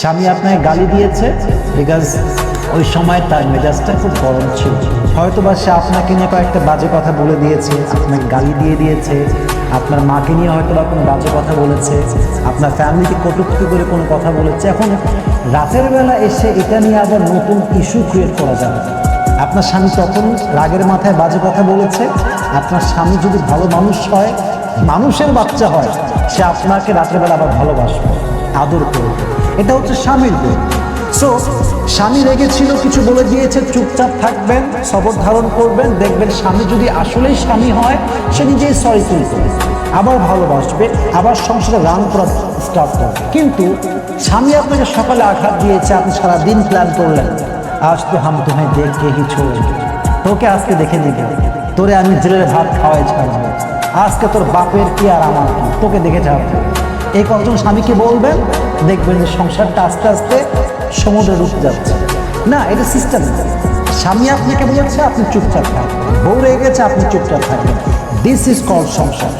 স্বামী আপনাকে গালি দিয়েছে? বিকজ ওই সময় তার মেজাজটা খুব গরম ছিল। হয়তো বা সে আপনাকে নিয়ে কয়েকটা বাজে কথা বলে দিয়েছে, আপনাকে গালি দিয়ে দিয়েছে, আপনার মাকে নিয়ে হয়তো বা কোনো বাজে কথা বলেছে, আপনার ফ্যামিলিকে কটুক্তি করে কোনো কথা বলেছে। এখন রাতের বেলা এসে এটা নিয়ে আবার নতুন ইস্যু ক্রিয়েট করা যাবে। আপনার স্বামী তখন রাগের মাথায় বাজে কথা বলেছে। আপনার স্বামী যদি ভালো মানুষ হয়, মানুষের বাচ্চা হয়, সে আপনাকে রাত্রেবেলা আবার ভালোবাসবে। আদর করবে। এটা হচ্ছে স্বামীর গুণ সো স্বামী রেগেছিল, কিছু বলে দিয়েছে, চুপচাপ থাকবেন, সবর ধারণ করবেন, দেখবেন স্বামী যদি আসলেই স্বামী হয়, সে নিজেই সরি করবে আবার ভালোবাসবে, আবার সংসারে রান করা স্টার্ট করবে। কিন্তু স্বামী আপনাকে সকালে আঘাত দিয়েছে, আপনি সারাদিন প্ল্যান করলেন। আজ তো হাম তোমায় দেখ কে হি ছোড় তোকে আজকে দেখে নিবে। তোরে আমি জেলের ভাত খাওয়াই ছাড়বো। আজকে তোর বাপের কি আর আমার তোকে দেখে ছাড়বো। এই কতজন স্বামীকে বলবেন, দেখবেন যে সংসারটা আস্তে আস্তে সমুদ্রে রূপ যাচ্ছে। না, এটা সিস্টেম স্বামী আপনাকে বলেছে, আপনি চুপচাপ থাকবেন। বউ রেগে গেছে, আপনি চুপচাপ থাকবেন। দিস ইজ কল সংসার।